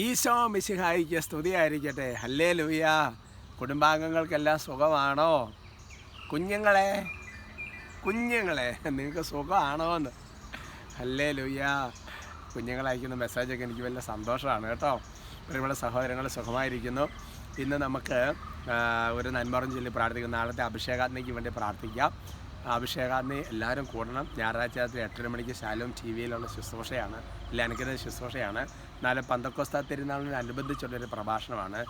ഈശോ മിശിഹായിക്ക് സ്തുതിയായിരിക്കട്ടെ. ഹല്ലേ ലൂയ കുടുംബാംഗങ്ങൾക്കെല്ലാം സുഖമാണോ? കുഞ്ഞുങ്ങളെ കുഞ്ഞുങ്ങളെ നിങ്ങൾക്ക് സുഖമാണോ എന്ന് ഹല്ലേ ലൂയ കുഞ്ഞുങ്ങൾ അയക്കുന്ന മെസ്സേജൊക്കെ എനിക്ക് വലിയ സന്തോഷമാണ് കേട്ടോ. പ്രിയമുള്ള സഹോദരങ്ങൾ സുഖമായിരിക്കുന്നു. ഇന്ന് നമുക്ക് ഒരു നന്മറും ചൊല്ലി പ്രാർത്ഥിക്കും നാളത്തെ അഭിഷേകാത്മയ്ക്ക് വേണ്ടി പ്രാർത്ഥിക്കാം. അഭിഷേകാഗ്നി എല്ലാവരും കൂടണം. ഞായറാഴ്ച രാത്രി എട്ടര മണിക്ക് ശാലവും ടി വിയിലുള്ള ശുശ്രൂഷയാണ് ഇല്ല അനുഗ്രഹ ശുശ്രൂഷയാണ്. എന്നാലും പന്തക്കോസ്ത തിരുനാളിനനുബന്ധിച്ചുള്ളൊരു പ്രഭാഷണമാണ്.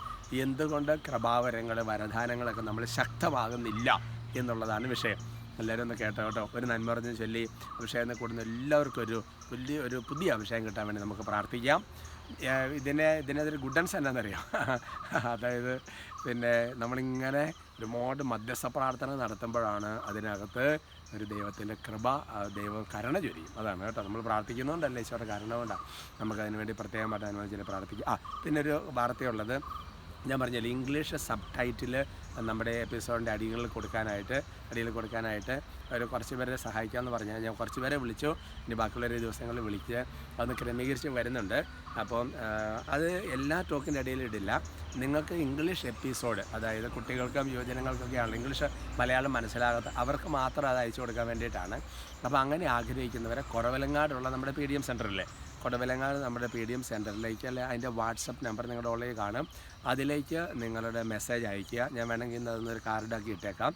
എന്തുകൊണ്ട് കൃപാവരങ്ങൾ വരദാനങ്ങളൊക്കെ നമ്മൾ ശക്തമാകുന്നില്ല എന്നുള്ളതാണ് വിഷയം. എല്ലാവരും ഒന്ന് കേട്ടോ കേട്ടോ. ഒരു നന്മ പറഞ്ഞ് ചൊല്ലി അഭിഷേകം കൂടുന്ന എല്ലാവർക്കും ഒരു വലിയ ഒരു പുതിയ അഭിഷേകം കിട്ടാൻ വേണ്ടി നമുക്ക് പ്രാർത്ഥിക്കാം. ഇതിനെ ഇതിനെതിരെ ഗുഡൻസ് എന്നാണെന്നറിയാം അതായത് പിന്നെ നമ്മളിങ്ങനെ ഒരുപാട് മധ്യസ്ഥ പ്രാർത്ഥന നടത്തുമ്പോഴാണ് അതിനകത്ത് ഒരു ദൈവത്തിന്റെ കൃപ ദൈവം കരുണ ചൊരിയും. അതാണ് കേട്ടോ. നമ്മൾ പ്രാർത്ഥിക്കുന്നതുകൊണ്ടല്ല ഈശോയുടെ കരുണ കൊണ്ടാണ് നമുക്കതിന് വേണ്ടി പ്രത്യേകമായിട്ട് ചില പ്രാർത്ഥിക്കുക ആ പിന്നെ ഒരു വാർത്തയുള്ളത്. ഞാൻ പറഞ്ഞില്ല ഇംഗ്ലീഷ് സബ് ടൈറ്റിൽ നമ്മുടെ എപ്പിസോഡിന്റെ അടികളിൽ കൊടുക്കാനായിട്ട് അടിയിൽ കൊടുക്കാനായിട്ട് ഒരു കുറച്ച് പേരെ സഹായിക്കാമെന്ന് പറഞ്ഞാൽ ഞാൻ കുറച്ച് പേരെ വിളിച്ചു. ഇനി ബാക്കിയുള്ള ഒരു ദിവസങ്ങളിൽ വിളിച്ച് അതൊന്ന് ക്രമീകരിച്ച് വരുന്നുണ്ട്. അപ്പോൾ അത് എല്ലാ ടോക്കിന്റെ ഇടയിൽ ഇടില്ല. നിങ്ങൾക്ക് ഇംഗ്ലീഷ് എപ്പിസോഡ് അതായത് കുട്ടികൾക്കും യുവജനങ്ങൾക്കൊക്കെയാണ് ഇംഗ്ലീഷ് മലയാളം മനസ്സിലാകാത്ത അവർക്ക് മാത്രം അത് അയച്ചു കൊടുക്കാൻ വേണ്ടിയിട്ടാണ്. അപ്പോൾ അങ്ങനെ ആഗ്രഹിക്കുന്നവരെ കുറവലങ്ങാടുള്ള നമ്മുടെ പി ഡി എം സെന്ററിലെ കൊടവലങ്ങാട് നമ്മുടെ പി ഡി എം സെന്ററിലേക്ക് അല്ലെ അതിന്റെ വാട്സപ്പ് നമ്പർ നിങ്ങളുടെ ഉള്ളിൽ കാണും. അതിലേക്ക് നിങ്ങളുടെ മെസ്സേജ് അയയ്ക്കുക. ഞാൻ വേണമെങ്കിൽ ഇന്ന് അതൊന്നൊരു കാർഡാക്കി ഇട്ടേക്കാം.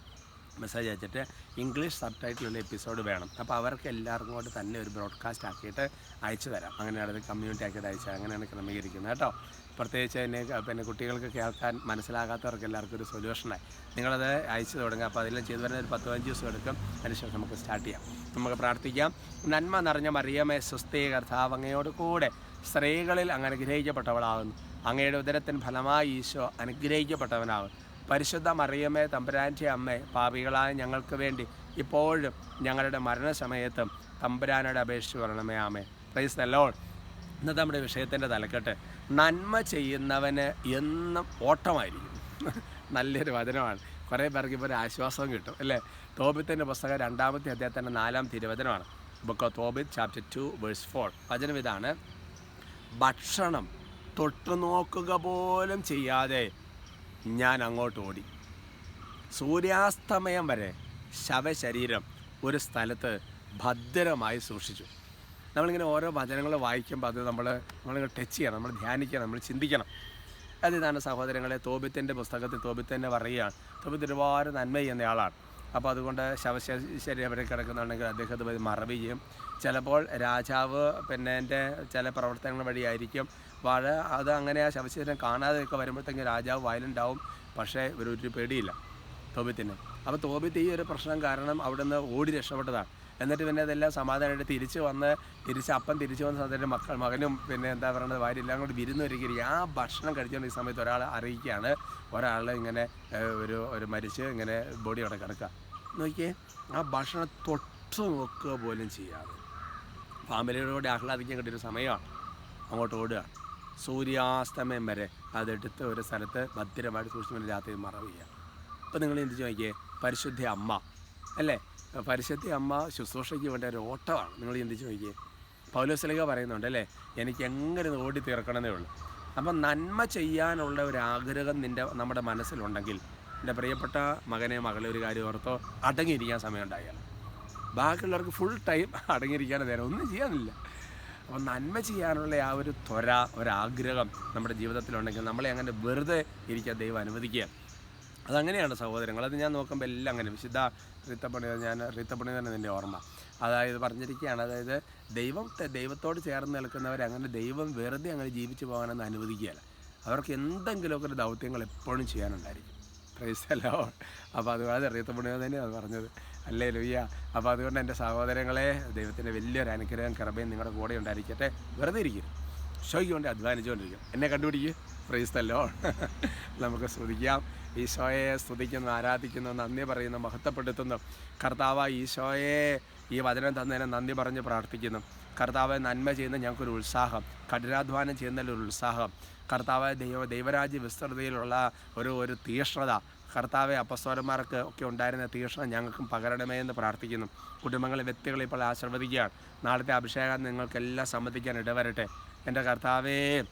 മെസ്സേജ് അയച്ചിട്ട് ഇംഗ്ലീഷ് സബ് ടൈറ്റിലുള്ള എപ്പിസോഡ് വേണം. അപ്പോൾ അവർക്ക് എല്ലാവർക്കും കൂടെ തന്നെ ഒരു ബ്രോഡ്കാസ്റ്റ് ആക്കിയിട്ട് അയച്ചു തരാം. അങ്ങനെയാണ് അത് കമ്മ്യൂണിറ്റി ആക്കിയിട്ട് അയച്ചത്. അങ്ങനെയാണ് ക്രമീകരിക്കുന്നത് കേട്ടോ. പ്രത്യേകിച്ച് എന്നെ പിന്നെ കുട്ടികൾക്ക് കേൾക്കാൻ മനസ്സിലാകാത്തവർക്ക് എല്ലാവർക്കും ഒരു സൊല്യൂഷനായി നിങ്ങളത് അയച്ചു തുടങ്ങുക. അപ്പോൾ അതെല്ലാം ചെയ്തു വരുന്ന ഒരു പത്ത് പതിനഞ്ച് ദിവസം എടുക്കും. അതിനുശേഷം നമുക്ക് സ്റ്റാർട്ട് ചെയ്യാം. നമുക്ക് പ്രാർത്ഥിക്കാം. നന്മ നിറഞ്ഞ മറിയമേ സ്വസ്ഥയെ കർത്താവങ്ങയോട് കൂടെ സ്ത്രീകളിൽ അങ്ങ് അനുഗ്രഹിക്കപ്പെട്ടവളാകുന്നു അങ്ങയുടെ ഉദരത്തിന് ഫലമായി ഈശോ അനുഗ്രഹിക്കപ്പെട്ടവനാകും പരിശുദ്ധ മറിയമ്മേ തമ്പുരാന്റെ അമ്മേ പാപികളായ ഞങ്ങൾക്ക് വേണ്ടി ഇപ്പോഴും ഞങ്ങളുടെ മരണസമയത്തും തമ്പുരാനോട് അപേക്ഷിച്ച് വരണമേ ആമേ പ്രൈസ് ദ ഇന്നത്തെ നമ്മുടെ വിഷയത്തിന്റെ തലക്കെട്ട് നന്മ ചെയ്യുന്നവന് എന്നും ഓട്ടമായിരിക്കും. നല്ലൊരു വചനമാണ്. കുറേ പേർക്ക് ഇപ്പോൾ ഒരു ആശ്വാസവും കിട്ടും അല്ലേ? തോബിത്തിന്റെ പുസ്തകം രണ്ടാമത്തെ അദ്ദേഹത്തിന്റെ നാലാം തിരുവചനമാണ്. Book of Tobit chapter two verse four വചനം ഇതാണ്. ഭക്ഷണം തൊട്ടുനോക്കുക പോലും ചെയ്യാതെ ഞാൻ അങ്ങോട്ട് ഓടി സൂര്യാസ്തമയം വരെ ശവശരീരം ഒരു സ്ഥലത്ത് ഭദ്രമായി സൂക്ഷിച്ചു. നമ്മളിങ്ങനെ ഓരോ വചനങ്ങൾ വായിക്കുമ്പോൾ അത് നമ്മൾ നമ്മളിങ്ങനെ ടച്ച് ചെയ്യണം നമ്മൾ ധ്യാനിക്കണം നമ്മൾ ചിന്തിക്കണം. അതിതാണ് സഹോദരങ്ങളെ തോബിത്തിന്റെ പുസ്തകത്തിൽ തോബിത്തന്നെ പറയുകയാണ്. തോബിത്ത് ഒരുപാട് നന്മ ചെയ്യുന്ന ആളാണ്. അപ്പോൾ അതുകൊണ്ട് ശവശരീരം അവിടെ കിടക്കുന്നുണ്ടെങ്കിൽ അദ്ദേഹത്തെ പോയി മറവ് ചെയ്യും. ചിലപ്പോൾ രാജാവ് പിന്നെ എന്റെ ചില പ്രവർത്തനങ്ങൾ വഴിയായിരിക്കും. വാഴ അത് അങ്ങനെ ആ ശവശരീരം കാണാതെയൊക്കെ വരുമ്പോഴത്തേക്കും രാജാവ് വയലന്റ് ആവും പക്ഷേ ഒരു ഒരു പേടിയില്ല തോബിത്തിന് അപ്പോൾ തോബിത്ത് ഈ ഒരു പ്രശ്നം കാരണം അവിടുന്ന് ഓടി രക്ഷപ്പെട്ടതാണ്. എന്നിട്ട് പിന്നെ അതെല്ലാം സമാധാനമായിട്ട് തിരിച്ചു വന്ന് തിരിച്ച് അപ്പം തിരിച്ചു വന്ന സമയത്ത് മക്കൾ മകനും പിന്നെ എന്താ പറയുന്നത് ഭാര്യ എല്ലാം കൂടി വിരുന്ന് ഒരുക്കി ആ ഭക്ഷണം കഴിച്ചുകൊണ്ട് ഈ സമയത്ത് ഒരാൾ അറിയിക്കുകയാണ്. ഒരാൾ ഇങ്ങനെ ഒരു ഒരു മരിച്ച് ഇങ്ങനെ ബോഡി അവിടെ കിടക്കുക. നോക്കിയേ ആ ഭക്ഷണം തൊട്ട് നോക്കുക പോലും ചെയ്യാതെ. ഫാമിലിയോടുകൂടി ആഹ്ലാദിക്കാൻ കിട്ടിയൊരു സമയമാണ്. അങ്ങോട്ട് ഓടുക. സൂര്യാസ്തമയം വരെ അതെടുത്ത് ഒരു സ്ഥലത്ത് ഭദ്രമായിട്ട് സൂക്ഷിച്ചു രാത്രി മറവ് ചെയ്യുക നിങ്ങൾ എന്ത് ചോദിക്കേ? പരിശുദ്ധ അമ്മ. അല്ലേ? പരിശുദ്ധി അമ്മ ശുശ്രൂഷയ്ക്ക് വേണ്ട ഒരു ഓട്ടമാണ്. നിങ്ങൾ ചിന്തിച്ച് നോക്കിയേ പൗലോസ്ലിക പറയുന്നുണ്ട് അല്ലേ? എനിക്ക് എങ്ങനെ ഓടി തീർക്കണമെന്നേ ഉള്ളൂ. അപ്പം നന്മ ചെയ്യാനുള്ള ഒരു ആഗ്രഹം നിന്റെ നമ്മുടെ മനസ്സിലുണ്ടെങ്കിൽ എന്റെ പ്രിയപ്പെട്ട മകനെ മകളെ ഒരു കാര്യം ഓർത്തോ. അടങ്ങിയിരിക്കാൻ സമയം ഉണ്ടായാലും ബാക്കിയുള്ളവർക്ക് ഫുൾ ടൈം അടങ്ങിയിരിക്കാൻ നേരം. ഒന്നും ചെയ്യാനില്ല. അപ്പം നന്മ ചെയ്യാനുള്ള ആ ഒരു ത്വര ഒരാഗ്രഹം നമ്മുടെ ജീവിതത്തിലുണ്ടെങ്കിൽ നമ്മളെ അങ്ങനെ വെറുതെ ഇരിക്കാൻ ദൈവം അനുവദിക്കുക. അതങ്ങനെയാണ് സഹോദരങ്ങൾ. അത് ഞാൻ നോക്കുമ്പോൾ എല്ലാം അങ്ങനെ. വിശുദ്ധ റിത്തപ്പണി ഞാൻ റിത്തപ്പണി തന്നെ നിന്റെ ഓർമ്മ. അതായത് പറഞ്ഞിരിക്കുകയാണ് അതായത് ദൈവം ദൈവത്തോട് ചേർന്ന് നിൽക്കുന്നവർ അങ്ങനെ ദൈവം വെറുതെ അങ്ങനെ ജീവിച്ചു പോകാനൊന്നും അനുവദിക്കുകയല്ല. അവർക്ക് എന്തെങ്കിലുമൊക്കെ ഒരു ദൗത്യങ്ങൾ എപ്പോഴും ചെയ്യാനുണ്ടായിരിക്കും. പ്രൈസല്ലോ അപ്പോൾ അതുകൊണ്ട് അറിയത്തപ്പെടുക തന്നെയാണ് പറഞ്ഞത്. അല്ലേ ലുയ്യ അപ്പോൾ അതുകൊണ്ട് എന്റെ സഹോദരങ്ങളെ ദൈവത്തിന്റെ വലിയൊരു അനുഗ്രഹം കൃപയും നിങ്ങളുടെ കൂടെ ഉണ്ടായിരിക്കട്ടെ. വെറുതെ ഇരിക്കും ഷോയ്ക്ക് അധ്വാനിച്ചുകൊണ്ടിരിക്കും. എന്നെ കണ്ടുപിടിക്കുക പ്രൈസ്തല്ലോ നമുക്ക് സ്തുതിക്കാം. ഈശോയെ സ്തുതിക്കുന്നു ആരാധിക്കുന്നു നന്ദി പറയുന്നു മഹത്വപ്പെടുത്തുന്നു. കർത്താവ് ഈശോയെ ഈ വചനം തന്നതിന് നന്ദി പറഞ്ഞ് പ്രാർത്ഥിക്കുന്നു. കർത്താവ് നന്മ ചെയ്യുന്ന ഞങ്ങൾക്കൊരു ഉത്സാഹം. കഠിനാധ്വാനം ചെയ്യുന്നതിലൊരു ഉത്സാഹം. കർത്താവ് ദൈവ ദൈവരാജ്യ വിസ്തൃതിയിലുള്ള ഒരു ഒരു തീഷ്ണത. കർത്താവെ അപ്പസ്വരന്മാർക്ക് ഒക്കെ ഉണ്ടായിരുന്ന തീഷ്ണത ഞങ്ങൾക്കും പകരണമേ എന്ന് പ്രാർത്ഥിക്കുന്നു. കുടുംബങ്ങളെ വ്യക്തികളെ ഇപ്പോൾ ആശീർവദിക്കുകയാണ്. നാളത്തെ അഭിഷേകം നിങ്ങൾക്കെല്ലാം സമ്മതിക്കാൻ ഇടവരട്ടെ. എന്റെ കർത്താവേ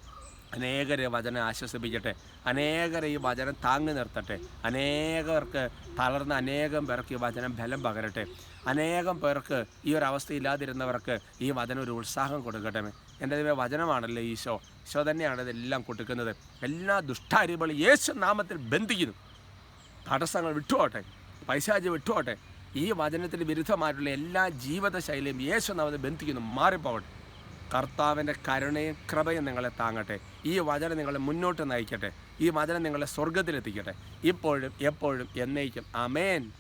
അനേകരെ വചനം ആശ്വസിപ്പിക്കട്ടെ. അനേകരെ ഈ വചനം താങ്ങി നിർത്തട്ടെ. അനേകർക്ക് തളർന്ന അനേകം പേർക്ക് ഈ വചനം ബലം പകരട്ടെ. അനേകം പേർക്ക് ഈ ഒരു അവസ്ഥ ഇല്ലാതിരുന്നവർക്ക് ഈ വചനം ഒരു ഉത്സാഹം കൊടുക്കട്ടെ. എന്റെ ദൈവ വചനമാണല്ലോ ഈശോ? ഈശോ തന്നെയാണ് ഇതെല്ലാം കൊടുക്കുന്നത്. എല്ലാ ദുഷ്ടാരികളും യേശു നാമത്തിൽ ബന്ധിക്കുന്നു. തടസ്സങ്ങൾ വിട്ടുപോട്ടെ പൈശാചി വിട്ടുപോട്ടെ ഈ വചനത്തിന് വിരുദ്ധമായിട്ടുള്ള എല്ലാ ജീവിതശൈലിയും യേശു നാമത്തിൽ ബന്ധിക്കുന്നു. മാറിപ്പോകട്ടെ. കർത്താവിന്റെ കരുണയും കൃപയും നിങ്ങളെ താങ്ങട്ടെ. ഈ വചനം നിങ്ങളെ മുന്നോട്ട് നയിക്കട്ടെ. ഈ വചനം നിങ്ങളെ സ്വർഗത്തിലെത്തിക്കട്ടെ ഇപ്പോഴും എപ്പോഴും എന്നേക്കും. അമേൻ